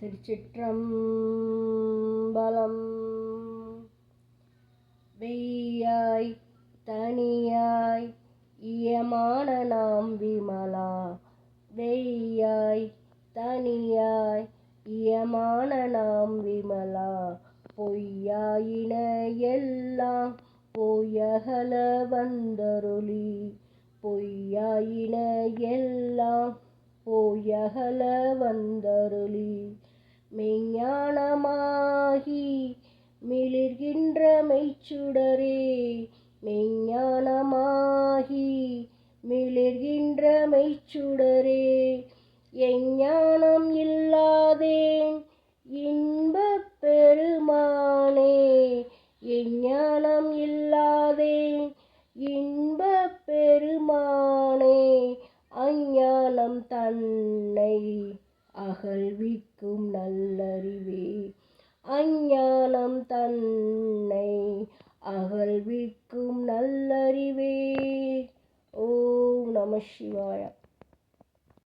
திருச்சிற்றம்பலம். வெய்யாய் தனியாய் இயமான நாம் விமலா. வெய்யாய் தனியாய் இயமான நாம் விமலா. பொய்யாயின எல்லாம் பொய்யகல வந்தருளி. பொய்யாயின எல்லாம் போயகல வந்தருளி. மெய்ஞானமாகி மிளிர்கின்ற மெய்ச்சுடரே மெய்ஞானமாகி மிளிர்கின்ற மெய்ச்சுடரே எஞ்ஞானம் இல்லாதேன் இன்பப் பெருமானே எஞ்ஞானம் இல்லாதேன் இன்பப் பெருமானே அஞ்ஞானம் தன்னை அகழ்விக்கும் நல்லறிவே. அஞ்ஞானம் தன்னை அகழ்விக்கும் நல்லறிவே. ஓம் நம சிவாயா.